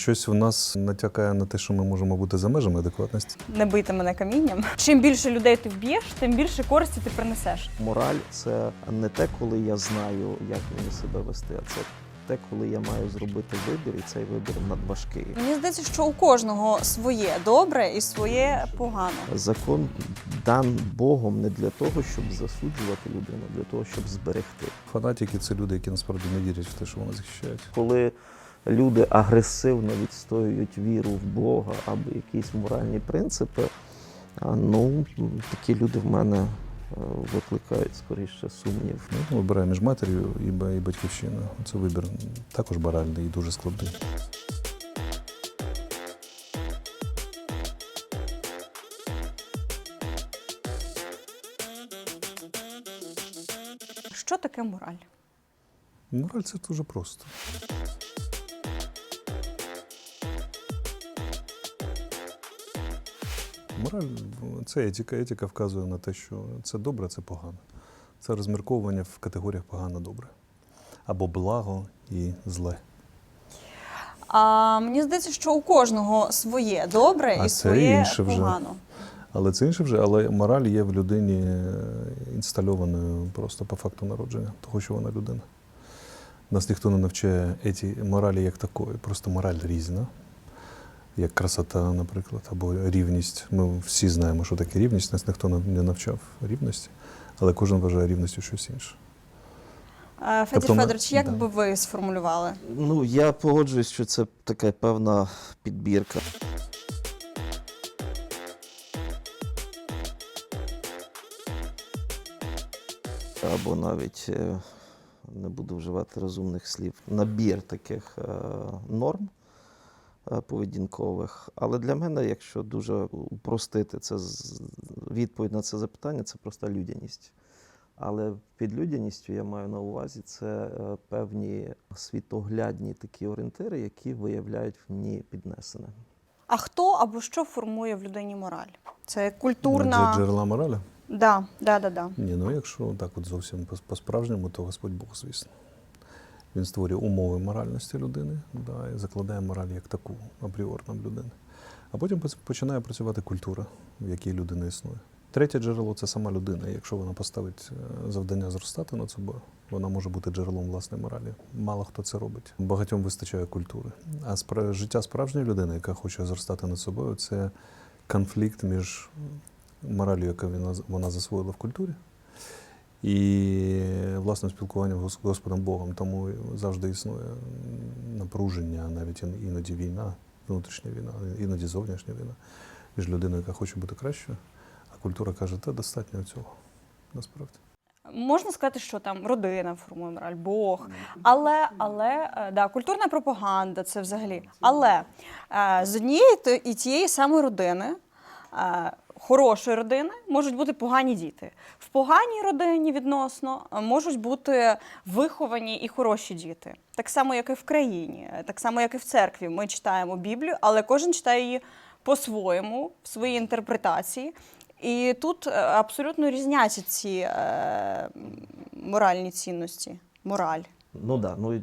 Щось в нас натякає на те, що ми можемо бути за межами адекватності. Не бийте мене камінням. Чим більше людей ти вб'єш, тим більше користі ти принесеш. Мораль це не те, коли я знаю, як мені себе вести, а це те, коли я маю зробити вибір, і цей вибір надважкий. Мені здається, що у кожного своє добре і своє погано. Закон дан Богом не для того, щоб засуджувати людину, а для того, щоб зберегти. Фанатики це люди, які насправді не вірять в те, що вони захищають. Коли люди агресивно відстоюють віру в Бога або якісь моральні принципи, а, ну такі люди в мене е, викликають скоріше сумнів. Ну, вибирає між матір'ю і батьківщиною. Це вибір також баральний і дуже складний. Що таке мораль? Мораль це дуже просто. Мораль це етика. Етика вказує на те, що це добре, це погано. Це розмірковування в категоріях погано-добре. Або благо і зле. А мені здається, що у кожного своє добре А і своє інше вже. погано. Але це інше вже, але мораль є в людині е, інстальованою просто по факту народження, того, що вона людина. Нас ніхто не навчає еті моралі як такої, просто мораль різна, як красота, наприклад, або рівність. Ми всі знаємо, що таке рівність, нас ніхто не навчав рівності, але кожен вважає рівністю щось інше. Федір Тобто Федорович, як да. би ви сформулювали? Ну я погоджуюсь, що це така певна підбірка. Або навіть е, не буду вживати розумних слів, набір таких е, норм поведінкових. Але для мене, якщо дуже упростити це з- відповідь на це запитання, це просто людяність. Але під людяністю я маю на увазі це е, певні світоглядні такі орієнтири, які виявляють в мені піднесене. А хто або що формує в людині мораль? Це культурна. Джерела моралі? Да, да, да, да. Ні, ну якщо так от зовсім по-справжньому, то Господь Бог, звісно. Він створює умови моральності людини да, і закладає мораль як таку апріорно в людини. А потім починає працювати культура, в якій людина існує. Третє джерело це сама людина. Якщо вона поставить е, завдання зростати над собою, вона може бути джерелом власної моралі. Мало хто це робить. Багатьом вистачає культури. А спра- життя справжньої людини, яка хоче зростати над собою, це конфлікт між моралью, яку вона, вона засвоїла в культурі, і власним спілкуванням з Господом Богом. Тому завжди існує напруження, навіть іноді війна, внутрішня війна, іноді зовнішня війна між людиною, яка хоче бути кращою, а культура каже, та достатньо цього. Насправді. Можна сказати, що там родина формує мораль, Бог. Але, але е, да, культурна пропаганда це взагалі. Але е, з однієї то- і тієї самої родини, е, хорошої родини, можуть бути погані діти. В поганій родині відносно е, можуть бути виховані і хороші діти. Так само, як і в країні, е, так само, як і в церкві. Ми читаємо Біблію, але кожен читає її по-своєму, в своїй інтерпретації. І тут е, абсолютно різняться ці е, моральні цінності. Мораль. Ну да, ну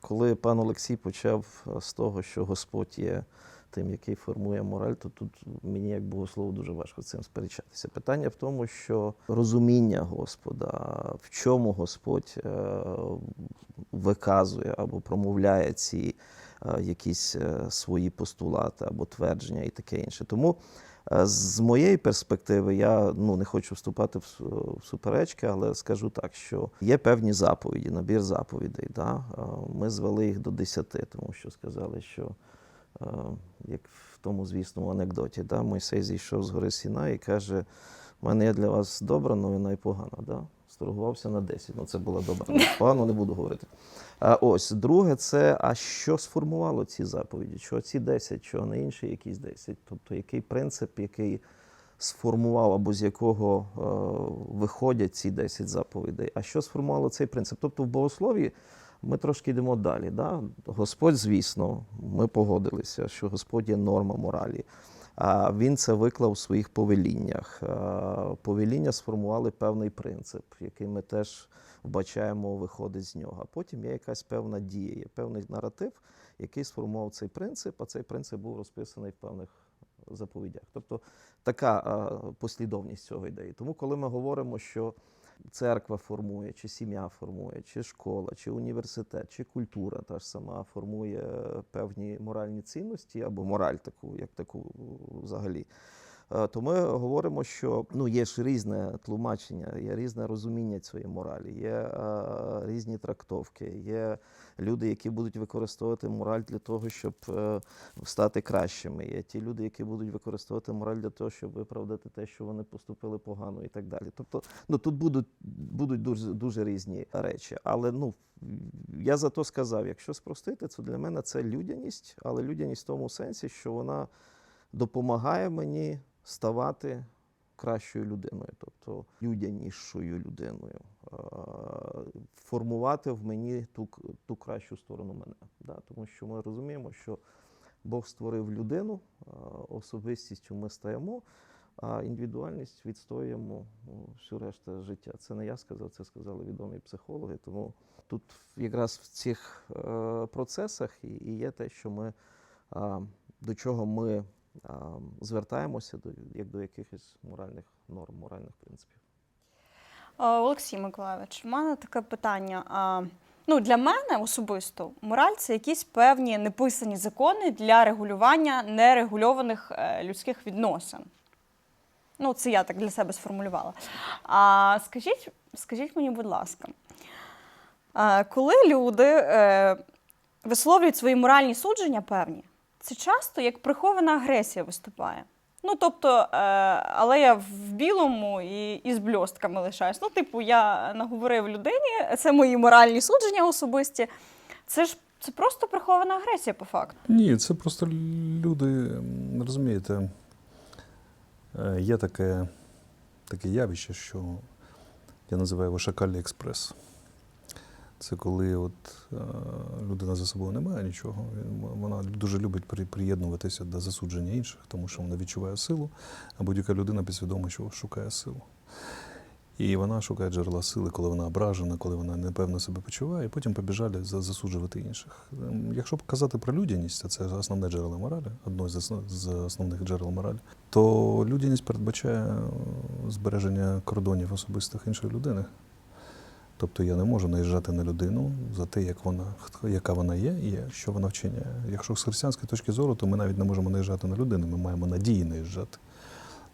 коли пан Олексій почав з того, що Господь є тим, який формує мораль, то тут мені як богослову дуже важко цим сперечатися. Питання в тому, що розуміння Господа, в чому Господь е, виказує або промовляє ці е, якісь е, свої постулати або твердження і таке інше. Тому з моєї перспективи, я ну не хочу вступати в суперечки, але скажу так, що є певні заповіді, набір заповідей. Да? Ми звели їх до десяти, тому що сказали, що як в тому звісному анекдоті, да? Мойсей зійшов з гори Сіна і каже: у мене є для вас добра новина і погана. Да? Сторгувався на 10. Ну, це була добра. Погано не буду говорити. А ось друге, це а що сформувало ці заповіді? Чого ці 10, чого не інші якісь 10? Тобто, який принцип, який сформував або з якого е, виходять ці 10 заповідей? А що сформувало цей принцип? Тобто в богослов'ї ми трошки йдемо далі. Да? Господь, звісно, ми погодилися, що Господь є норма моралі. А він це виклав у своїх повеліннях. Повеління сформували певний принцип, який ми теж вбачаємо, виходить з нього. А потім є якась певна дія, є певний наратив, який сформував цей принцип, а цей принцип був розписаний в певних заповідях. Тобто така послідовність цього ідеї. Тому, коли ми говоримо, що церква формує, чи сім'я формує, чи школа, чи університет, чи культура та ж сама формує певні моральні цінності або мораль таку, як таку взагалі. Е, То ми говоримо, що ну, є ж різне тлумачення, є різне розуміння цієї моралі, є е, різні трактовки, є люди, які будуть використовувати мораль для того, щоб е, стати кращими. Є ті люди, які будуть використовувати мораль для того, щоб виправдати те, що вони поступили погано і так далі. Тобто, ну тут будуть, будуть дуже, дуже різні речі. Але ну я за то сказав, якщо спростити, то для мене це людяність, але людяність в тому сенсі, що вона допомагає мені ставати кращою людиною, тобто людянішою людиною, формувати в мені ту, ту кращу сторону мене. Да? Тому що ми розуміємо, що Бог створив людину, особистістю ми стаємо, а індивідуальність відстоюємо ну, всю решту життя. Це не я сказав, це сказали відомі психологи. Тому тут якраз в цих е, процесах і, є те, що ми до чого ми звертаємося до як до якихось моральних норм, моральних принципів. Олексій Миколайович, у мене таке питання. Ну, для мене особисто мораль це якісь певні неписані закони для регулювання нерегульованих е, людських відносин. Ну, це я так для себе сформулювала. А скажіть, скажіть мені, будь ласка, коли люди е, висловлюють свої моральні судження певні, це часто як прихована агресія виступає. Ну, тобто, е, але я в білому і, і з бльостками лишаюсь. Ну, типу, я наговорив людині, це мої моральні судження особисті. Це ж це просто прихована агресія по факту. Ні, це просто люди, розумієте, е, є таке, таке явище, що я називаю його шакальний експрес. Це коли от, е, людина за собою не має нічого, вона дуже любить при- приєднуватися до засудження інших, тому що вона відчуває силу, а будь-яка людина підсвідомо шукає силу. І вона шукає джерела сили, коли вона ображена, коли вона непевно себе почуває, і потім побіжали за- засуджувати інших. Ем, Якщо казати про людяність, а це основне джерело моралі, одне з основних джерел моралі, то людяність передбачає е, збереження кордонів особистих іншої людини. Тобто я не можу наїжджати на людину за те, як вона, яка вона є і що вона вчиняє. Якщо з християнської точки зору, то ми навіть не можемо наїжджати на людину, ми маємо надії наїжджати.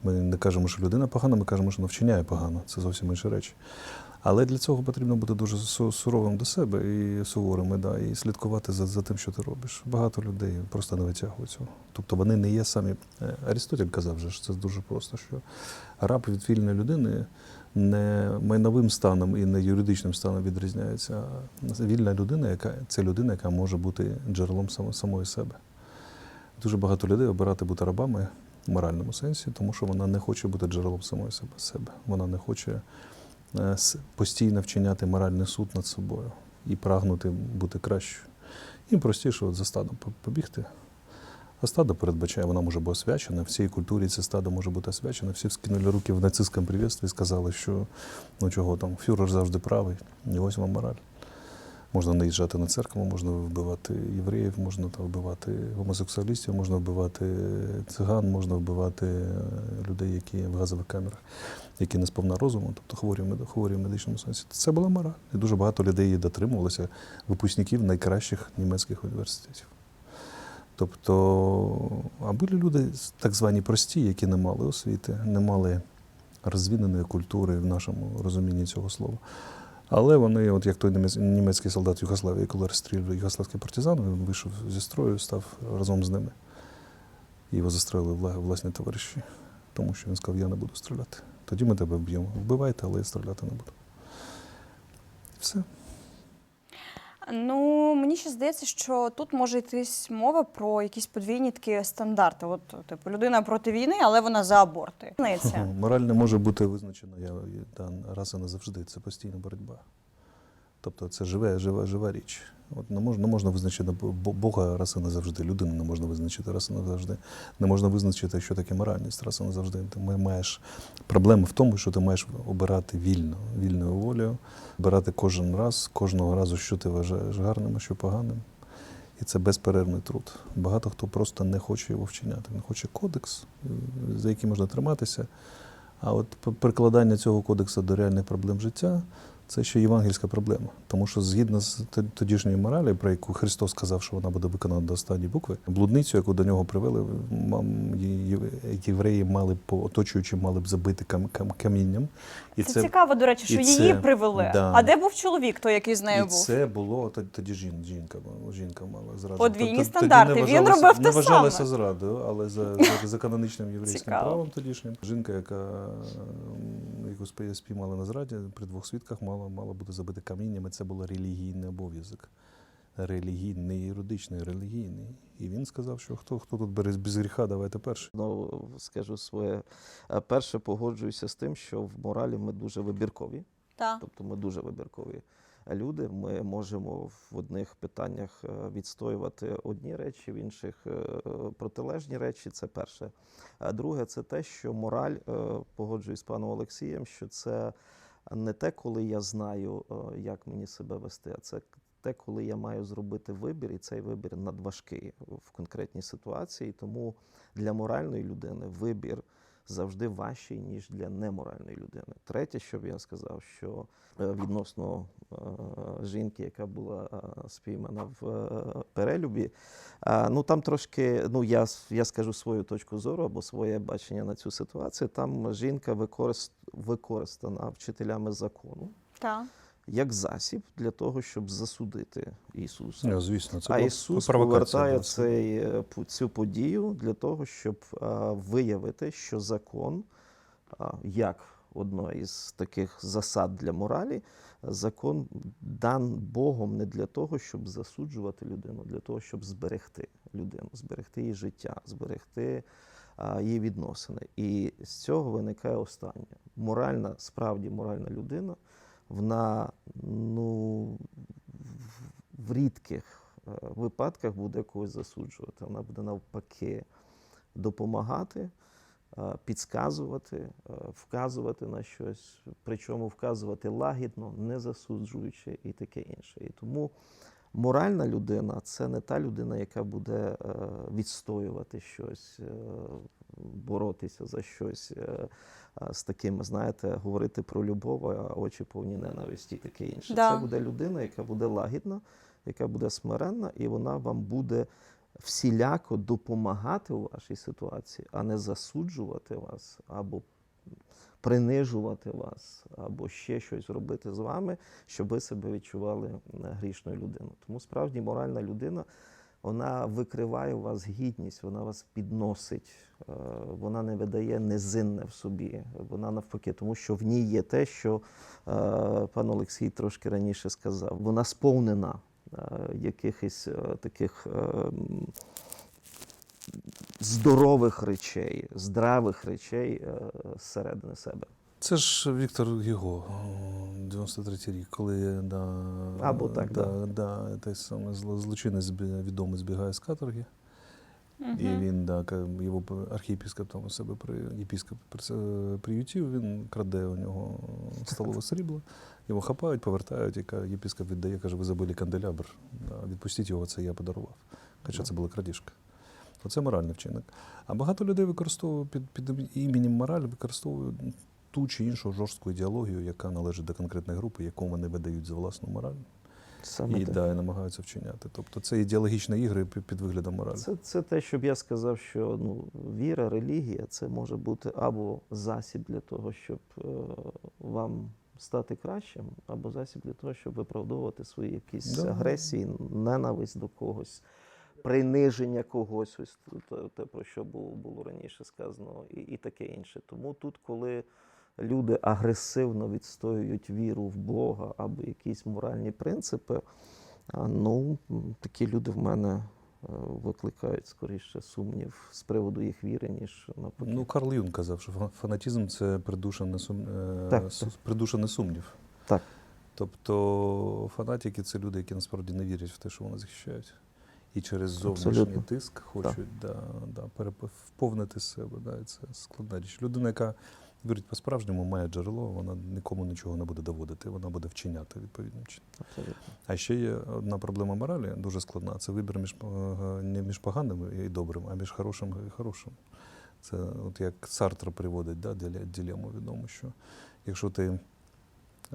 Ми не кажемо, що людина погана, ми кажемо, що вона вчиняє погано. Це зовсім інші речі. Але для цього потрібно бути дуже су- суровим до себе і суворими, да, і слідкувати за, за тим, що ти робиш. Багато людей просто не витягують цього. Тобто вони не є самі. Е, Арістотель казав, що це дуже просто, що раб від вільної людини не майновим станом і не юридичним станом відрізняється. а Вільна людина, яка це людина, яка може бути джерелом самої себе. Дуже багато людей обирати бути рабами в моральному сенсі, тому що вона не хоче бути джерелом самої себе. Вона не хоче е, постійно вчиняти моральний суд над собою і прагнути бути кращою. Їм простіше от за стадом побігти. А стадо передбачає, вона може бути освячена. В цій культурі це стадо може бути освячене. Всі вскинули руки в нацистському привітстві і сказали, що ну чого там, фюрер завжди правий, і ось вам мораль. Можна наїжджати на церкву, можна вбивати євреїв, можна там вбивати гомосексуалістів, можна вбивати циган, можна вбивати е, людей, які в газових камерах, які не сповна розуму, тобто хворі хворі в медичному сенсі. Це була мораль. І дуже багато людей її дотримувалося, випускників найкращих німецьких університетів. Тобто, а були люди так звані прості, які не мали освіти, не мали розвиненої культури в нашому розумінні цього слова. Але вони, от як той німецький солдат Югославії, коли розстрілював югославський партизан, він вийшов зі строю, став разом з ними. Його застрелили власні товариші, тому що він сказав, я не буду стріляти. Тоді ми тебе вб'ємо. Вбивайте, але я стріляти не буду. Все. Ну, мені ще здається, що тут може йтись мова про якісь подвійні такі стандарти. От, типу, людина проти війни, але вона за аборти. Мораль не може бути визначена я, та, раз і назавжди. Це постійна боротьба. Тобто це живе, жива, жива річ. От не можна, не можна визначити Бога раз і назавжди, людину не можна визначити раз і назавжди. Не можна визначити, що таке моральність раз і назавжди. Ти маєш проблема в тому, що ти маєш обирати вільно, вільною волею, обирати кожен раз, кожного разу, що ти вважаєш гарним, а що поганим. І це безперервний труд. Багато хто просто не хоче його вчиняти. Він хоче кодекс, за який можна триматися. А от прикладання цього кодексу до реальних проблем життя це ще євангельська проблема. Тому що згідно з т- тодішньою моралі, про яку Христос сказав, що вона буде виконана до останньої букви, блудницю, яку до нього привели, мам- євреї мали б, оточуючи, мали б забити кам- кам- камінням. І Це, цікаво, до речі, що її це- привели. да. А де був чоловік, той, який з нею І був? це було тоді жін, жінка, жінка мала зраджу. Подвійні Тоді стандарти. не Він робив те не вважалося саме. зрадою, але за, за, за канонічним єврейським Цікаво. правом тодішнім. Жінка, яка яку спі- спіймали на зраді, при двох свідках мала, мала бути забити камінням, і це був релігійний обов'язок. Релігійний, не юридичний, релігійний. І він сказав, що хто, хто тут бере без гріха, давайте перший. Знову скажу своє. Е, Перше погоджуюся з тим, що в моралі ми дуже вибіркові. Так. Тобто ми дуже вибіркові люди. Ми можемо в одних питаннях е, відстоювати одні речі, в інших е, протилежні речі. Це перше. А друге, це те, що мораль, погоджуюсь з паном Олексієм, що це не те, коли я знаю, е, як мені себе вести, а це те, коли я маю зробити вибір, і цей вибір надважкий в конкретній ситуації. Тому для моральної людини вибір завжди важчий, ніж для неморальної людини. Третє, що б я сказав, що е, відносно е, жінки, яка була е, спіймана в перелюбі, ну там трошки, ну я, я скажу свою точку зору або своє бачення на цю ситуацію. Там жінка використ, використана вчителями закону Так. Як засіб для того, щоб засудити Ісуса. Ну, звісно, це А Ісус повертає цей, е, цю подію для того, щоб а, виявити, що закон, а, як одна із таких засад для моралі, закон дан Богом не для того, щоб засуджувати людину, для того, щоб зберегти людину, зберегти її життя, зберегти її відносини. І з цього виникає останнє. Моральна, справді моральна людина, вона ну, в- рідких е, випадках буде когось засуджувати. Вона буде навпаки допомагати, е, підказувати, е, вказувати на щось, причому вказувати лагідно, не засуджуючи і таке інше. І тому моральна людина це не та людина, яка буде відстоювати щось, боротися за щось. З такими, знаєте, говорити про любов, а очі повні ненависті і таке інше. Да. Це буде людина, яка буде лагідна, яка буде смиренна, і вона вам буде всіляко допомагати у вашій ситуації, а не засуджувати вас або принижувати вас, або ще щось робити з вами, щоб ви себе відчували е, грішною людиною. Тому справді моральна людина. Вона викриває у вас гідність, вона вас підносить, е, вона не видає низинне в собі. Вона навпаки, тому що в ній є те, що е, пан Олексій трошки раніше сказав. Вона сповнена е, якихось таких здорових речей, здравих речей зсередини себе. Це ж Віктор Гіго, 93-й рік, коли да, Або так, да, да, той самий злочинець відомий збігає з каторги. І він, да, його п- архієпископ там у себе при єпископ е, приютів, він краде у нього столове срібло, його хапають, повертають, і єпископ віддає, каже, ви забили канделябр, да, відпустіть його, це я подарував. Хоча це була крадіжка. Оце моральний вчинок. А багато людей використовують під, під іменем мораль, використовують ту чи іншу жорстку ідеологію, яка належить до конкретної групи, яку вони видають за власну мораль. Саме І, так. да, і намагаються вчиняти. Тобто це ідеологічні ігри під, виглядом моралі. Це, це те, щоб я сказав, що ну, віра, релігія це може бути або засіб для того, щоб е, вам стати кращим, або засіб для того, щоб виправдовувати свої якісь Да. агресії, ненависть до когось, приниження когось, ось те, те, про що було, було раніше сказано, і, і таке інше. Тому тут, коли люди агресивно відстоюють віру в Бога або якісь моральні принципи, Ну, такі люди в мене е, викликають скоріше сумнів з приводу їх віри, ніж навпаки. Ну, Карл Юнг казав, що фа- фанатізм це придушений, сум... е, Так, су- придушений сумнів. Так. Тобто фанатики це люди, які насправді не вірять в те, що вони захищають. І через зовнішній Абсолютно. тиск хочуть да, да, переп- вповнити себе. Да, і це складна річ. Людина, яка вірить по-справжньому, має джерело, вона нікому нічого не буде доводити, вона буде вчиняти відповідним чином. Абсолютно. А ще є одна проблема моралі, дуже складна. Це вибір між е, не між поганим і добрим, а між хорошим і хорошим. Це от як Сартр приводить да, дилему відому, що якщо ти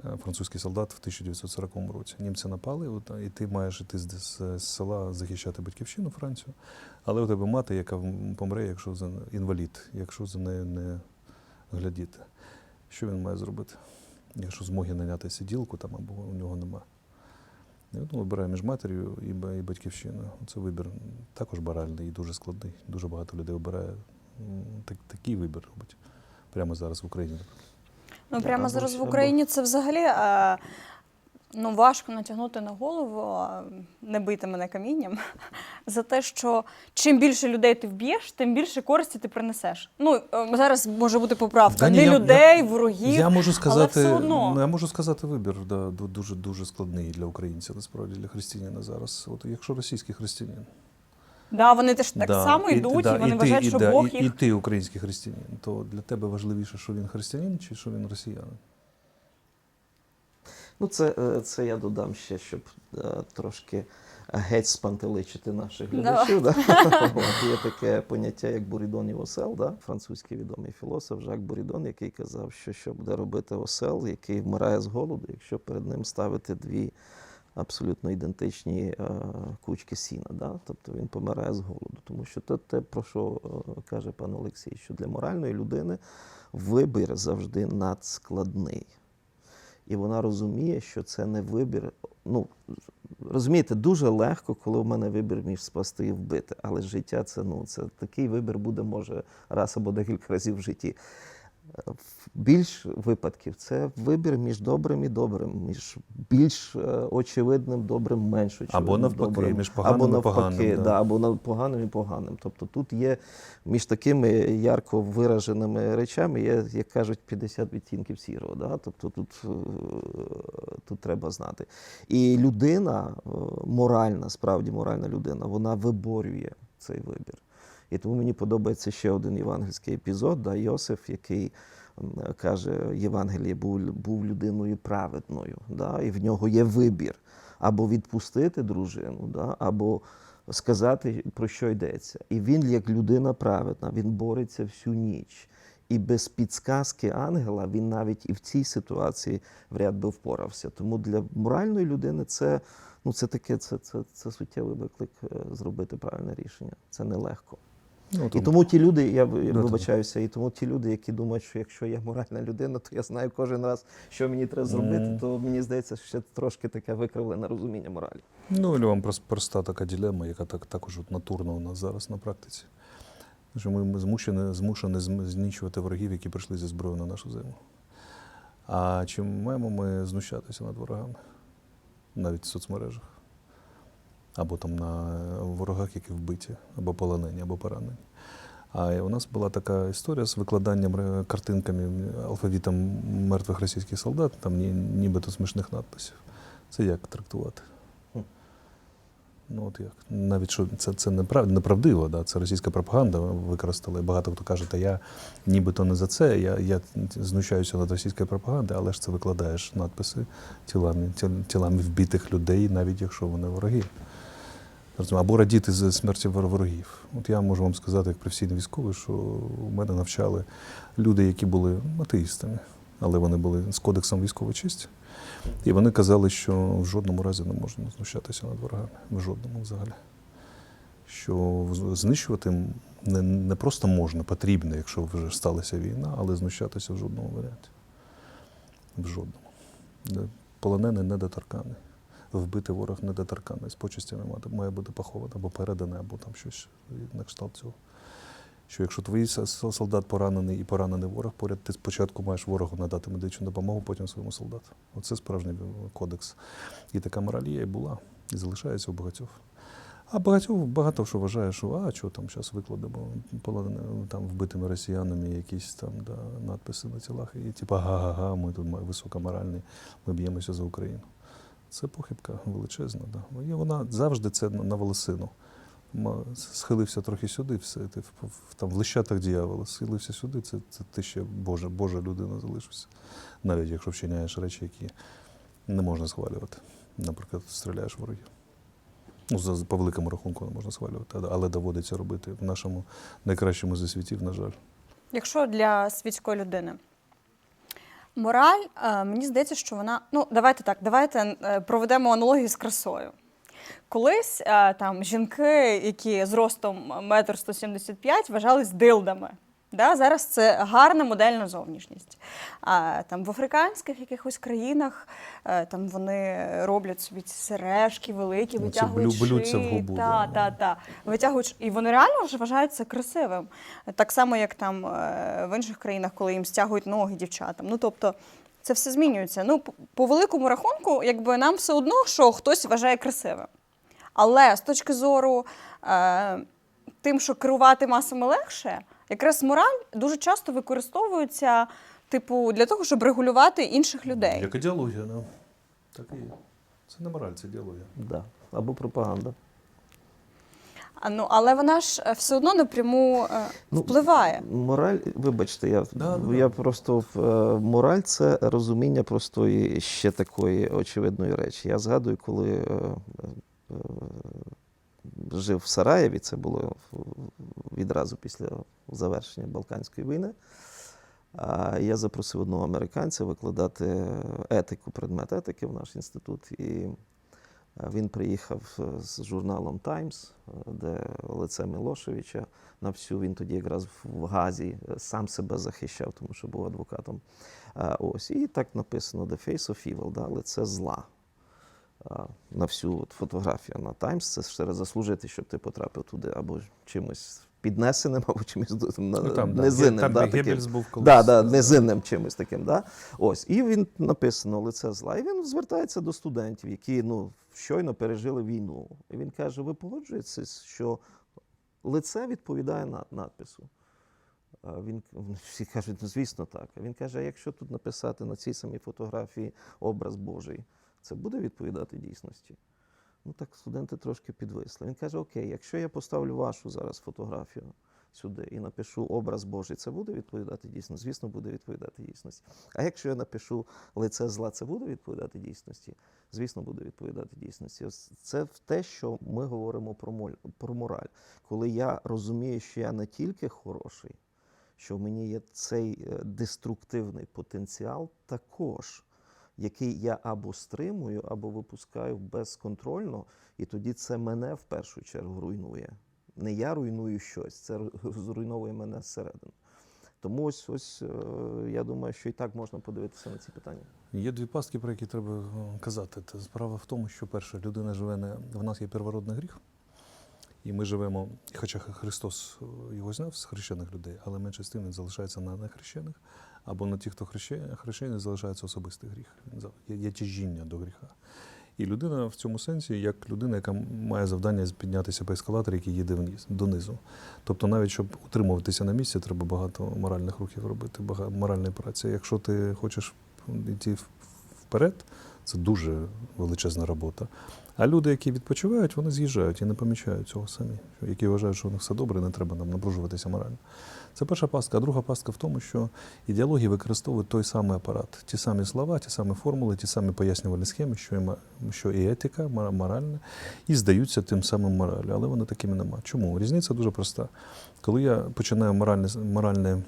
е, французький солдат в 1940 році, німці напали, от, і ти маєш іти з села захищати батьківщину Францію, але у тебе мати, яка помре, якщо за інвалід, якщо за нею не глядіти. Що він має зробити? Якщо змоги наняти сиділку там або у нього нема. І він вибирає між матір'ю і, ба- батьківщиною. Це вибір також баральний і дуже складний. Дуже багато людей обирає так, такий вибір робить. Прямо зараз в Україні. Ну, прямо зараз в Україні це взагалі е, ну, важко натягнути на голову, не бити мене камінням, за те, що чим більше людей ти вб'єш, тим більше користі ти принесеш. Ну, е, зараз може бути поправка. Ні, не я- людей, ворогів. Я можу сказати, все одно. ну, я можу сказати вибір да, дуже дуже складний для українця, насправді для християнина зараз. От якщо російський християнин, Да, вони теж так да, само і- йдуть, да, і вони ти- вважають, і, що да, Бог і, їх. і ти український християнин, то для тебе важливіше, що він християнин чи що він росіянин. Ну, це, е, це я додам ще, щоб е, трошки геть спантеличити наших глядачів. Да? От, Є таке поняття, як Бурідонів осел, да? французький відомий філософ Жак Бурідон, який казав, що що буде робити осел, який вмирає з голоду, якщо перед ним ставити дві абсолютно ідентичні е, кучки сіна. Да? Тобто він помирає з голоду. Тому що це те, про що е, каже пан Олексій, що для моральної людини вибір завжди надскладний. І вона розуміє, що це не вибір. Ну, розумієте, дуже легко, коли в мене вибір між спасти і вбити. Але життя це, ну, це такий вибір буде, може, раз або декілька разів в житті. В більш випадків це вибір між добрим і добрим, між більш е, очевидним добрим, менш очевидним Або навпаки, добрим, між поганим або і поганим, да. Да, або поганим і поганим. Тобто тут є між такими ярко вираженими речами є, як кажуть, 50 відтінків сірого. Да? Тобто тут, е, тут треба знати. І людина, е, моральна, справді моральна людина, вона виборює цей вибір. І тому мені подобається ще один євангельський епізод, да, Йосиф, який каже, Євангеліє був, був людиною праведною, да, і в нього є вибір або відпустити дружину, да, або сказати, про що йдеться. І він, як людина праведна, він бореться всю ніч. І без підсказки ангела він навіть і в цій ситуації вряд би впорався. Тому для моральної людини це, ну, це таке, це, це, це суттєвий виклик е, зробити правильне рішення. Це нелегко. Ну, І тому ті люди, я в- Да, вибачаюся, і тому ті люди, які думають, що якщо я моральна людина, то я знаю кожен раз, що мені треба зробити, Мгм. то мені здається, що ще трошки таке викривлене розуміння моралі. Ну, і вам прос- проста така дилема, яка так, також от натурна у нас зараз на практиці. Що ми, ми змушені, змушені зм- знищувати ворогів, які прийшли зі зброєю на нашу землю. А чи маємо ми знущатися над ворогами? Навіть в соцмережах. Або там на ворогах, які вбиті, або полонені, або поранені. А у нас була така історія з викладанням е, картинками алфавітом мертвих російських солдат, там ні, нібито смішних надписів. Це як трактувати? Ну от як. Навіть що це, це неправ, неправдиво, да? це російська пропаганда використала. І багато хто каже, та я нібито не за це, я, я знущаюся над російською пропагандою, але ж це викладаєш надписи тілами, тіл- тілами вбитих людей, навіть якщо вони вороги. Або радіти з смерті вор- ворогів. От я можу вам сказати, як професійний військовий, що у мене навчали люди, які були атеїстами, але вони були з кодексом військової честі. І вони казали, що в жодному разі не можна знущатися над ворогами. В жодному взагалі. Що знищувати не, не просто можна, потрібно, якщо вже сталася війна, але знущатися в жодному варіанті. В жодному. Полонений недоторканий. Вбитий ворог недоторканий. З почестями мати- має бути похований або переданий, або там щось на кшталт цього. Що якщо твій солдат поранений і поранений ворог поряд, ти спочатку маєш ворогу надати медичну допомогу, потім своєму солдату. Оце справжній кодекс. І така мораль є і була, і залишається у багатьох. А багатьох багато що вважає, що а що там зараз викладемо там вбитими росіянами якісь там да, надписи на тілах. І типу, га-га-га, ми тут високоморальні, ми б'ємося за Україну. Це похибка величезна. Да. І вона завжди це на волосину. схилився трохи сюди, все, ти там в лищатах діявола, схилився сюди, це, це ти ще Божа, Божа людина залишився. Навіть якщо вчиняєш речі, які не можна схвалювати. Наприклад, стріляєш ворогів. Ну, по великому рахунку не можна схвалювати, але доводиться робити в нашому найкращому зі світів, на жаль. Якщо для світської людини мораль, е, мені здається, що вона. Ну, давайте так, давайте е, проведемо аналогію з красою. Колись е, там жінки, які з ростом метр 175, вважались дилдами. Да? Зараз це гарна модельна зовнішність. А там в африканських якихось країнах е, там вони роблять собі ці сережки великі, Ну, витягують блю- блюдця в губу, Та, да. та, та. Витягують, і вони реально вже вважають це красивим. Так само, як там е, в інших країнах, коли їм стягують ноги дівчатам. Ну тобто. Це все змінюється. Ну, по- по великому рахунку, якби нам все одно, що хтось вважає красивим. Але з точки зору е, тим, що керувати масами легше, якраз мораль дуже часто використовується, типу, для того, щоб регулювати інших людей. Як ідеологія, да. так і є. Це не мораль, це ідеологія. Да. Або пропаганда. А, ну, але вона ж е, все одно напряму е, Ну, впливає. Мораль, вибачте, я, Да, да, я да. просто в, е, мораль це розуміння простої ще такої очевидної речі. Я згадую, коли е, е, жив в Сараєві, це було відразу після завершення Балканської війни. Я запросив одного американця викладати етику, предмет етики в наш інститут. І е, він приїхав з журналом е, де лице Мілошевича на всю. Він тоді якраз в Газі е, сам себе захищав, тому що був адвокатом. Ось. І так написано The Face of Evil, да, лице зла. На всю от фотографію на Times. Це ж треба заслужити, щоб ти потрапив туди або чимось піднесеним, або чимось Ну, там, низинним. там да, таким. Був колись. Да, да, низинним чимось таким. Да? Ось. І він написано лице зла. І він звертається до студентів, які ну, щойно пережили війну. І він каже: ви погоджуєтеся, що лице відповідає над надпису. Він всі кажуть, ну звісно, так. А він каже: а якщо тут написати на цій самій фотографії образ Божий, це буде відповідати дійсності? Ну так студенти трошки підвисли. Він каже: Окей, якщо я поставлю вашу зараз фотографію сюди і напишу образ Божий, це буде відповідати дійсності? Звісно, буде відповідати дійсності. А якщо я напишу лице зла, це буде відповідати дійсності? Звісно, буде відповідати дійсності. Ось це те, що ми говоримо про, моль, про мораль. Коли я розумію, що я не тільки хороший, що в мені є цей е, деструктивний потенціал також, який я або стримую, або випускаю безконтрольно, і тоді це мене в першу чергу руйнує. Не я руйную щось, це зруйновує мене зсередини. Тому ось ось е, я думаю, що і так можна подивитися на ці питання. Є дві пастки, про які треба е, казати. Це справа в тому, що перше, людина живе не в нас є первородний гріх, і ми живемо, хоча Христос його зняв з хрещених людей, але менше з тим він залишається на нехрещених, або на тих, хто хрещений, хрещений залишається особистий гріх. Є тяжіння до гріха. І людина в цьому сенсі, як людина, яка має завдання піднятися по ескалаторі, який їде вниз, донизу. Тобто, навіть щоб утримуватися на місці, треба багато моральних рухів робити, багато моральної праці. Якщо ти хочеш йти вперед, це дуже величезна робота. А люди, які відпочивають, вони з'їжджають і не помічають цього самі, які вважають, що у них все добре, не треба нам напружуватися морально. Це перша пастка. А друга пастка в тому, що ідеології використовують той самий апарат, ті самі слова, ті самі формули, ті самі пояснювальні схеми, що і, що і етика мора- моральна, і здаються тим самим моралю. Але вони такими нема. Чому? Різниця дуже проста. Коли я починаю моральне, моральне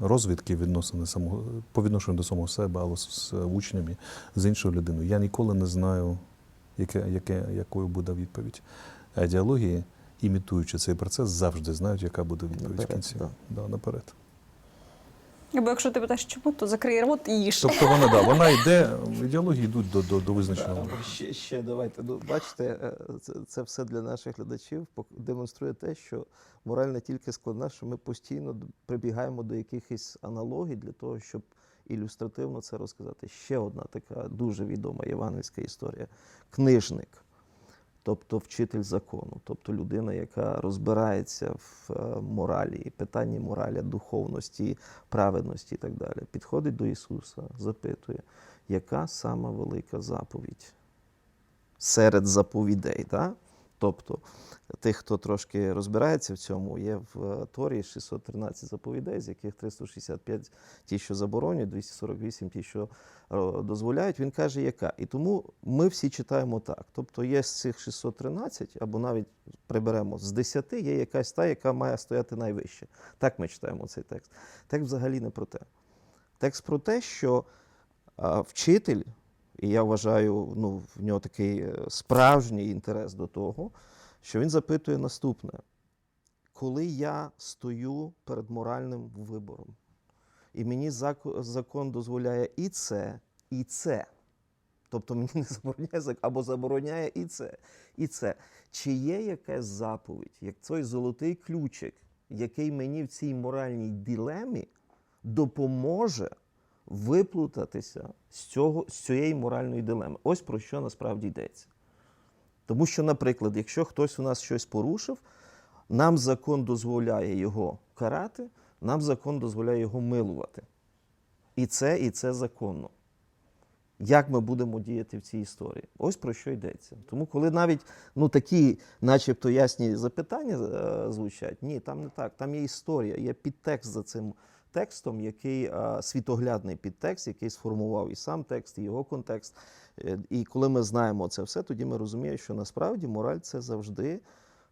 розвідки відносини самого по відношенню до самого себе, або з, з учнями, з іншою людиною, я ніколи не знаю, яке, яке, якою буде відповідь. А ідеології, імітуючи цей процес, завжди знають, яка буде відповідь в Наперед, кінці. да. Да, наперед. Або якщо ти питаєш, чому, то закрий рот і їж. Тобто вона, да, вона йде, ідеології йдуть до, до, до визначеного. Ще, ще давайте. Ну, бачите, е, це, це все для наших глядачів демонструє те, що мораль не тільки складна, що ми постійно прибігаємо до якихось аналогій для того, щоб ілюстративно це розказати. Ще одна така дуже відома євангельська історія. Книжник, тобто вчитель закону, тобто людина, яка розбирається в е, моралі, питанні моралі, духовності, праведності і так далі, підходить до Ісуса, запитує, яка сама велика заповідь серед заповідей. Да? Тобто, тих, хто трошки розбирається в цьому, є в е, Торі 613 заповідей, з яких 365 ті, що заборонюють, 248 ті, що е, дозволяють. Він каже, яка. І тому ми всі читаємо так. Тобто є з цих 613, або навіть приберемо з 10, є якась та, яка має стояти найвище. Так ми читаємо цей текст. Текст взагалі не про те. Текст про те, що а, вчитель, і я вважаю, ну, в нього такий е, справжній інтерес до того, що він запитує наступне: коли я стою перед моральним вибором, і мені закон дозволяє і це, і це. Тобто мені не забороняє зак- або забороняє і це, і це. Чи є якась заповідь, як той золотий ключик, який мені в цій моральній дилемі допоможе виплутатися з, цього, з цієї моральної дилеми? Ось про що насправді йдеться. Тому що, наприклад, якщо хтось у нас щось порушив, нам закон дозволяє його карати, нам закон дозволяє його милувати. І це, і це законно. Як ми будемо діяти в цій історії? Ось про що йдеться. Тому, коли навіть ну, такі, начебто, ясні запитання е, звучать, ні, там не так. Там є історія, є підтекст за цим текстом, який світоглядний підтекст, який сформував і сам текст, і його контекст. Е, І коли ми знаємо це все, тоді ми розуміємо, що насправді мораль це завжди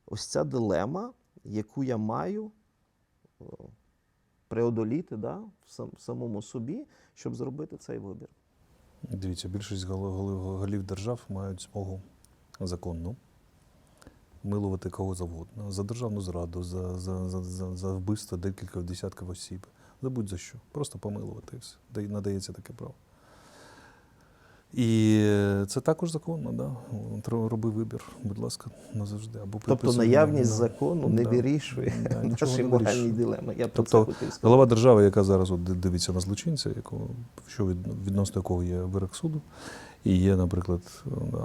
ось ця дилема, яку я маю е, преодоліти да, в самому собі, щоб зробити цей вибір. Дивіться, більшість гол- гол- голів держав мають змогу законну милувати кого завгодно. За державну зраду, за, за, за, за, вбивство декілька десятків осіб. За будь-за що. Просто помилувати і все. Дає- Надається таке право. І це також законно, да? Роби вибір, будь ласка, назавжди. Або Тобто наявність да. закону не Да. вирішує Да, наші моральні дилеми. Я про Тобто це. Голова держави, яка зараз от дивиться на злочинця, якого, що від, відносно якого є вирок суду, і є, наприклад,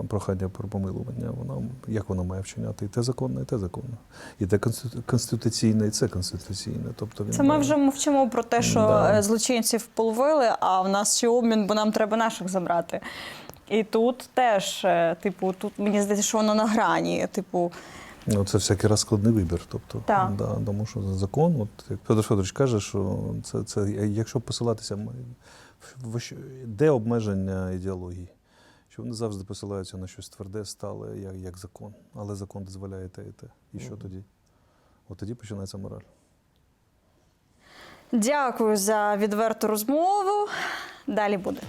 прохання про помилування, вона як вона має вчиняти? І те законне, і те законне. І те конститу- конституційне, і це конституційне. Тобто він Це ми вже мовчимо про те, що Да. е, злочинців половили, а в нас ще обмін, бо нам треба наших забрати. І тут теж, е, типу, тут мені здається, що воно на грані. Типу, Ну, це всякий раз складний вибір. Тобто, Так. да, тому що закон, от як Федор Федорович каже, що це, це якщо посилатися, де обмеження ідеології? Що вони завжди посилаються на щось тверде, стале, як, як закон. Але закон дозволяє те і те. І що Мгм. тоді? От тоді починається мораль. дякую за відверту розмову. Далі буде.